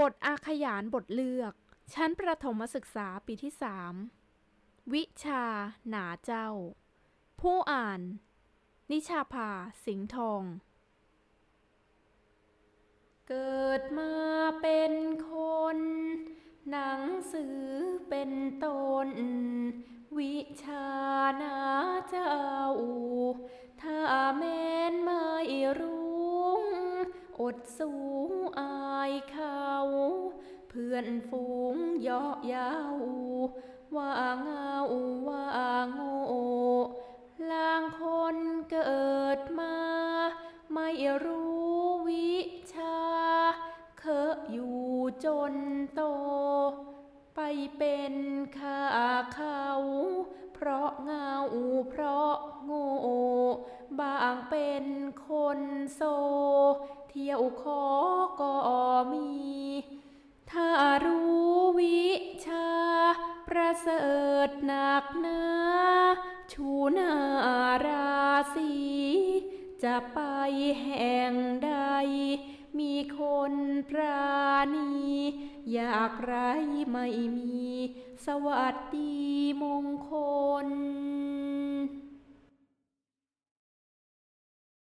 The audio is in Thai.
บทอาขยานบทเลือก ชั้นประถมศึกษาปีที่สามวิชา หนาเจ้า ผู้อ่าน นิชาภา สิงห์ทอง เกิดมาเป็นคน หนังสือเป็นตน วิชาหนาเจ้า ถ้าแม้นไม่รู้ อดสูงอายเขาเพื่อนฝูงเยาะยาวว่าเงาว่าโง่ลางคนเกิดมา ไม่รู้วิชา เคอะอยู่จนโต ไปเป็นข้าเขาเพราะเงาเพราะโง่บางเป็นคนโซ เที่ยวขอก็มี ประเสริฐหนักหนาชูนาราศีจะไปแห่งใด มีคนปราณี อยากไรไม่มี สวัสดีมงคล